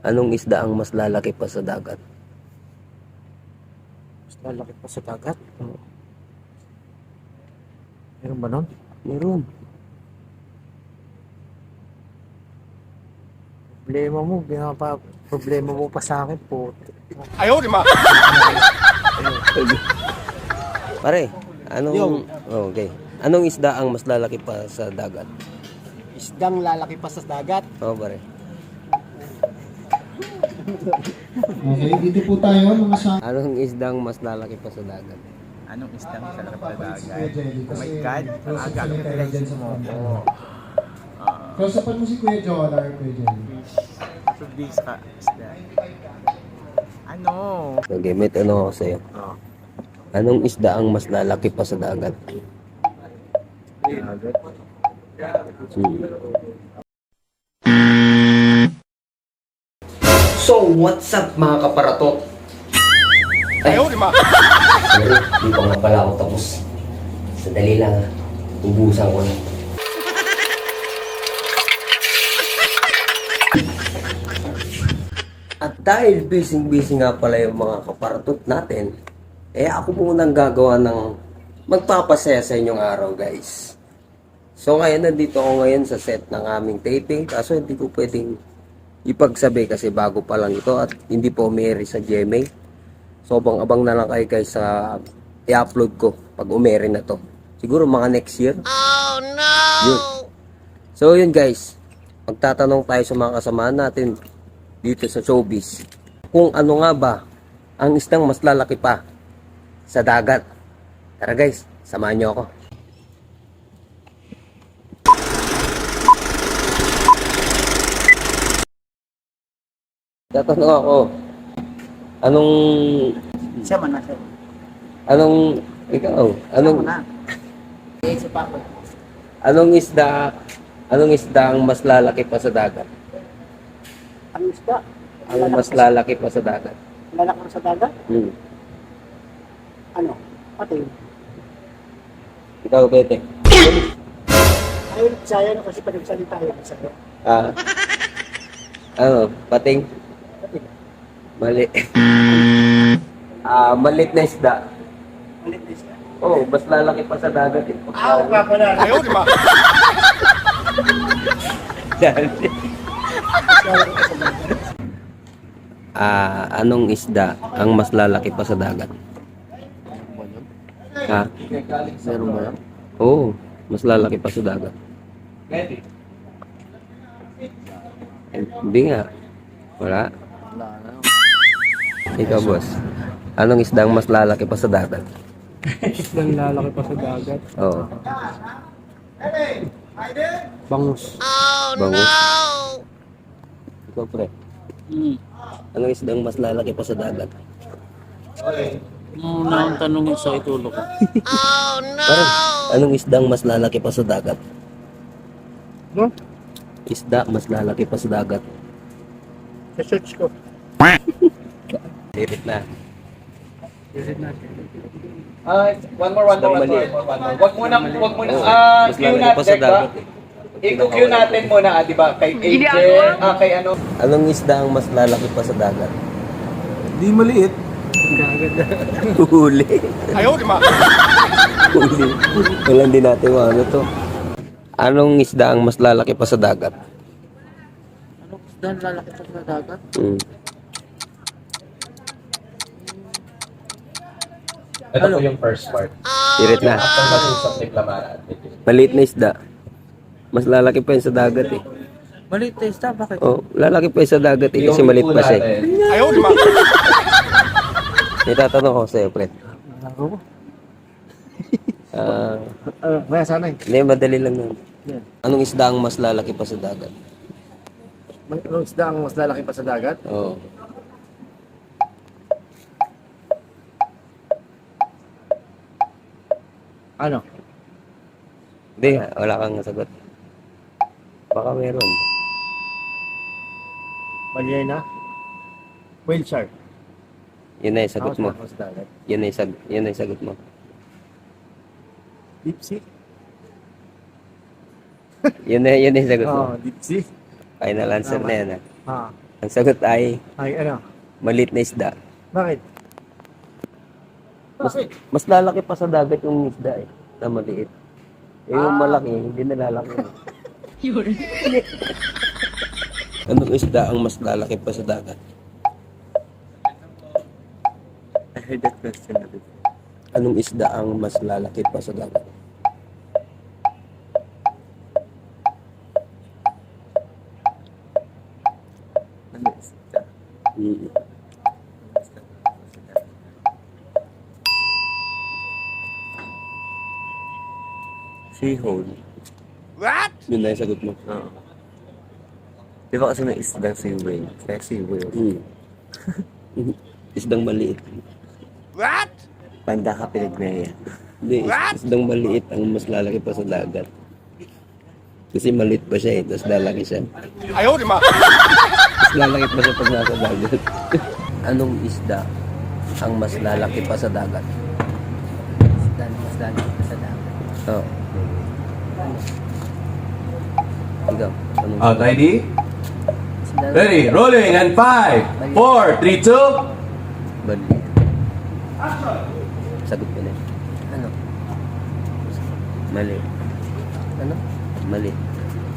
Anong isda ang mas lalaki pa sa dagat? Mas lalaki pa sa dagat. Meron ba nun? Meron. Problema mo, binapa, problema mo pa sa akin po. Pare, anong... Yo. Oh, okay. Anong isda ang mas lalaki pa sa dagat? Isdang lalaki pa sa dagat. Oh, pare. Okay, dito po tayo mga sa Anong isdang mas lalaki pa sa dagat? Anong isdang sa larap na dagat? Kuya Jelly. Oh my God, ang aga ko dyan sa mga Oo. Close upan mo si Kuya Jolar, Kuya Jelly. Tubig sa isda. Ano? Okay, may tanong ako sa'yo. Oh. Anong isda ang mas lalaki pa sa dagat? Hmm. So, what's up mga kaparatot? Ay, Sorry, di pa nga pala ako tapos. Sadali lang ha. Ubusan ko na. At dahil busy-busy nga pala yung mga kaparatot natin, eh ako munang gagawa ng magpapasaya sa inyong araw guys. So ngayon nandito ako ngayon sa set ng aming taping kaso hindi ko pwedeng ipagsabi kasi bago pa lang ito at hindi po umeri sa GMA. So abang-abang na lang kayo guys sa i-upload ko pag umeri na to. Siguro mga next year. Oh no! Yun. So yun guys, magtatanong tayo sa mga kasamahan natin dito sa showbiz. Kung ano nga ba ang isdang mas lalaki pa sa dagat. Tara guys, samahan niyo ako. Tatanong ako, anong, Siya man na siya. anong, ikaw, anong, Isa pa ako. anong isda, anong isda ang mas lalaki pa sa dagat? Ang isda? Ang mas lalaki pa sa dagat. Lalaki pa sa dagat? Hmm. Ano? Pati. Ikaw, Bete. Ayun, saya na kasi panagsalita yun sa'yo. Ah. ano, pating? Mali. ah, malit na isda. Malit na isda. Oh, mas lalaki pa sa dagat eh. Ah, pa pala. Ayaw, di ba? Ah, anong isda ang mas lalaki pa sa dagat? Ha? Meron ba yan? Oo, mas lalaki pa sa dagat. Hindi nga. Wala. Wala na. Ikaw, boss. Anong isda ang mas lalaki pa sa dagat? Isdang lalaki pa sa dagat. Oo. Bangus. Bangus. Ikaw, pre. Anong isda ang mas lalaki pa sa dagat? Muna ang tanongin sa itulo ko. Parang, anong isdang mas lalaki pa sa dagat? No? Isda mas lalaki pa sa dagat. Sa search ko. Dirit na. Ah, one more, one more, one more, one more. Wag mo na, wag mo na, Oo, ah, mas cue lalaki pa sa natin, ba? dagat. eh. I-cue natin muna, ah, di ba? Kay AJ, ah, kay ano. Anong isda ang mas lalaki pa sa dagat? Di maliit. Huli. Ayaw, di ma. Huli. Wala din natin ano to. Anong isda ang mas lalaki pa sa dagat? Anong isda ang lalaki pa sa dagat? Hmm. Ito po yung first part. Dirit na. After masusap ni Clamara. Maliit na isda. Mas lalaki pa yun sa dagat eh. Maliit na isda, bakit? Oh, lalaki pa yun sa dagat eh kasi maliit pa siya. eh. Ayaw, di ba? May tatanong ko sa'yo, pre. Ako? Ah, Uh, kaya sana eh. hindi, madali lang nun. Yan. Anong isda ang mas lalaki pa sa dagat? May- Anong isda ang mas lalaki pa sa dagat? Oo. Ano? Hindi, wala kang sagot. Baka meron. Mali na? Shark. Yun na yung sagot mo. Dagat. Yun na yung, sag- yun na yung sagot mo. Deep sea? Yun na, yun na yung sagot mo. Oo, deep sea. Final answer Tama. na yan. ah. Ah. Ang sagot ay Ay, ano? maliit na isda. Bakit? Mas, mas lalaki pa sa dagat yung isda eh, na maliit. Eh, yung malaki, hindi na lalaki. Anong isda ang mas lalaki pa sa dagat? I heard that question na. Anong isda ang mas lalaki pa sa dagat? Seahole. Yun na yung sagot mo. Oo. Di ba kasi may isdang si whale? Kaya si whale. Mm. Isdang maliit. Panda ka pinagmaya. Hindi, is- isdang maliit ang mas lalaki pa sa dagat. Kasi maliit pa siya eh, tapos lalaki siya. Ayaw, di ma! mas lalaki pa siya pag nasa dagat. Anong isda ang mas lalaki pa sa dagat? Isda pa sa dagat. Oo. Anong Out ID. Ready, rolling, and 5, 4, 3, 2. Bali. Sagot ko na. Ano? Mali. Ano? Mali.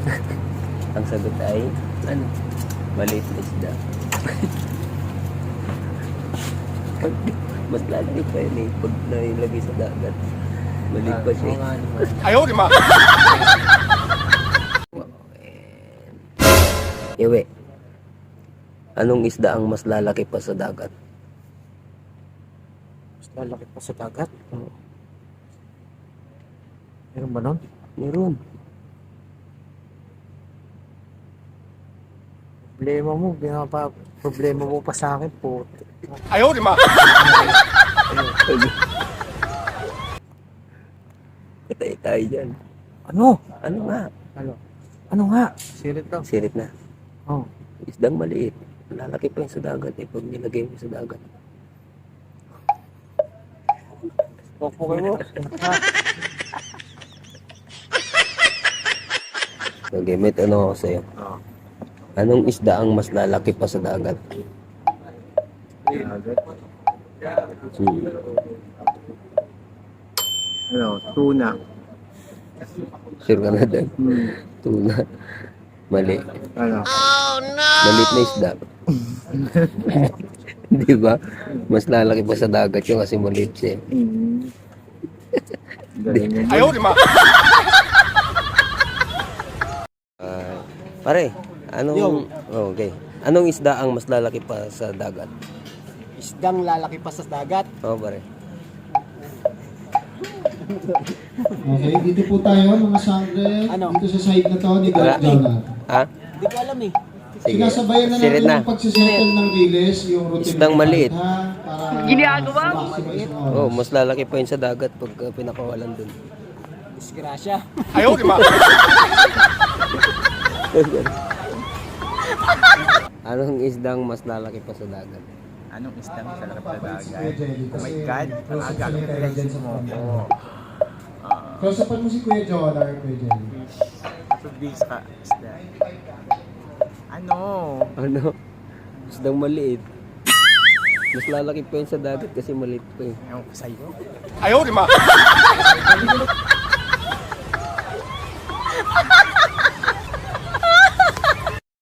ang sagot ay Ano? maliit na isda. Mas lagi pa yun eh, pag nailagay sa dagat. Maliit pa siya. Oo eh. nga Iwi. Anong isda ang mas lalaki pa sa dagat? Mas lalaki pa sa dagat. Meron ba nun? Meron. Problema mo, binapa, problema mo pa sa akin po. Patay tayo dyan. Ano? Ano nga? Ano? Ano nga? Sirit lang. Sirit na. Oh. Isdang maliit. Lalaki pa yun sa dagat eh, pag nilagay mo sa dagat. Popo kayo. Okay, may tanong ako sa'yo. Oo. Anong isda ang mas lalaki pa sa dagat? Hmm. Ano? Tuna. Sure ka na dyan? Tuna. Mali. Ano? Malit na isda. Di ba? Mas lalaki pa sa dagat yun kasi maliit siya. eh. Ayaw, di Ah, pare, anong... Oh, okay. Anong isda ang mas lalaki pa sa dagat? Isdang lalaki pa sa dagat. Oh, pare. Okay, dito po tayo mga sangre. Ano? Dito sa side na to ni Wala. Jonah. Ha? Hindi ko alam eh. Sige. Sinasabayan na Sirit natin na. yung pagsisettle ng riles, yung routine. Isdang ng maliit. Ha? Para Ginagawa mo? Oh, mas lalaki pa yun sa dagat pag uh, pinakawalan dun. Disgrasya. Anong isdang mas lalaki pa sa dagat? Anong isdang sa larap na Jelly, Oh my God, ang aga ko dyan sa mo. mga. Close upan mo si Kuya Jonah, Kuya Jelly. Tubig sa isda. Ano? Ano? Isdang maliit. Mas lalaki pa yun sa dagat kasi maliit pa yun. Ewan ko sa'yo. Ayaw, di ma!